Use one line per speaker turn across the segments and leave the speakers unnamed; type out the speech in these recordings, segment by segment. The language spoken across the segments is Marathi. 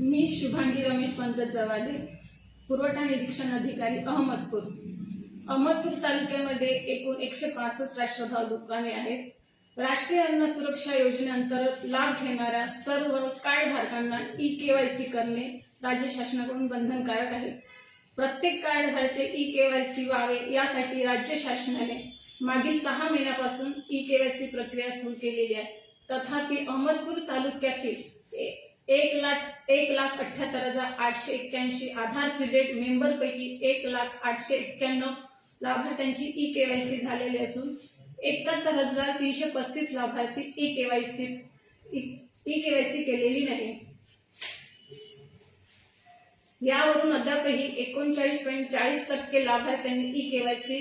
मी शुभांगी रमेश पंत जवादे पुरवठा निरीक्षण अधिकारी अहमदपूर. अहमदपूर तालुक्यामध्ये एकूण एकशे पासष्ट राष्ट्रभाव दुकाने आहेत. राष्ट्रीय अन्न सुरक्षा योजनेअंतर्गत लाभ घेणाऱ्या सर्व कार्डधारकांना ई केवायसी करणे राज्य शासनाकडून बंधनकारक आहे. प्रत्येक कार्डधारचे ई केवायसी व्हावे यासाठी राज्य शासनाने मागील सहा महिन्यापासून ई केवायसी प्रक्रिया सुरू केलेली आहे. तथापि अहमदपूर तालुक्यातील एक लाख एक लाख अठ्याहत्तर हजार आठशे एक्क्याऐंशी आधार सीडेड मेंबरपैकी एक लाख आठशे एक्क्याण्णव लाभार्थ्यांची ई केवायसी झालेली असून एकाहत्तर हजार तीनशे पस्तीस लाभार्थी ई केवायसी ई केवायसी केलेली नाही. यावरून अद्यापही एकोणचाळीस पॉईंट चाळीस टक्के लाभार्थ्यांनी ई केवायसी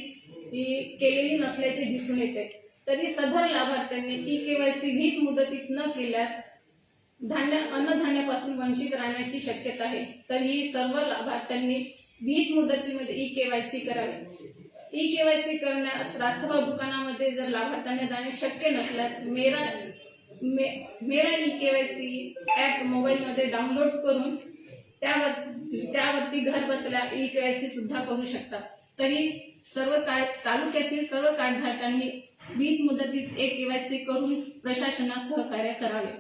केलेली नसल्याचे दिसून येते. तरी सदर लाभार्थ्यांनी ई केवायसी भीत मुदतीत न केल्यास धान्य अन्नधान्यापासून वंचित राहण्याची शक्यता आहे. तरीही सर्व लाभार्थ्यांनी भीत मुदतीमध्ये ई केवायसी करावी. ई केवायसी करण्यास रास्तभाव दुकानामध्ये जर लाभार्थ्यांना जाणे शक्य नसल्यास मेरा मे मेरा ई केवायसी ॲप मोबाईलमध्ये डाउनलोड करून त्यावर त्यावरती घर बसल्या ई केवायसी सुद्धा करू शकतात तरी सर्व कार्ड तालुक्यातील सर्व कार्डधारकांनी वीज मुदतीत एक केवायसी करून प्रशासनास सहकार्य करावे.